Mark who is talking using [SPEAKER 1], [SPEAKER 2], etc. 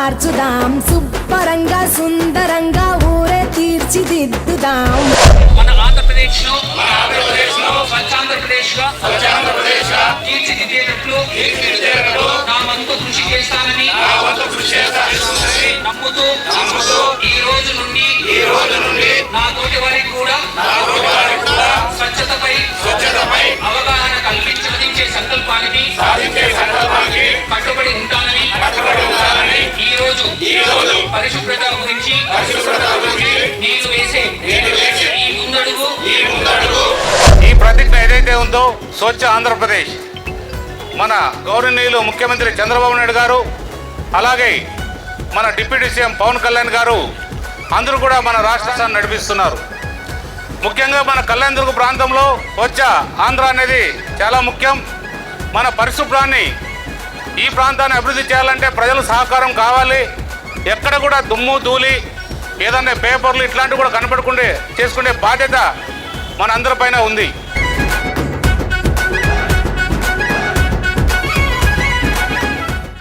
[SPEAKER 1] మార్చుదాం శుభ్రంగా సుందరంగా ఊరే తీర్చిదిద్దుదాం.
[SPEAKER 2] పరిశుభ్రత గురించి నేను వేసే ఈ ముందడుగు.
[SPEAKER 3] ఈ ప్రతిజ్ఞ ఏదైతే ఉందో స్వచ్ఛ ఆంధ్రప్రదేశ్. మన గౌరవనీయులు ముఖ్యమంత్రి చంద్రబాబు నాయుడు గారు అలాగే మన డిప్యూటీ సీఎం పవన్ కళ్యాణ్ గారు అందరూ కూడా మన రాష్ట్రాన్ని నడిపిస్తున్నారు. ముఖ్యంగా మన కళ్యాణ్ దుర్గ ప్రాంతంలో స్వచ్ఛ ఆంధ్ర అనేది చాలా ముఖ్యం. మన పరిశుభ్రాన్ని ఈ ప్రాంతాన్ని అభివృద్ధి చేయాలంటే ప్రజల సహకారం కావాలి. ఎక్కడ కూడా దుమ్ము ధూళి ఏదన్నా పేపర్లు ఇట్లాంటివి కూడా కనపడకుండా చేసుకునే బాధ్యత మన అందరిపైన ఉంది.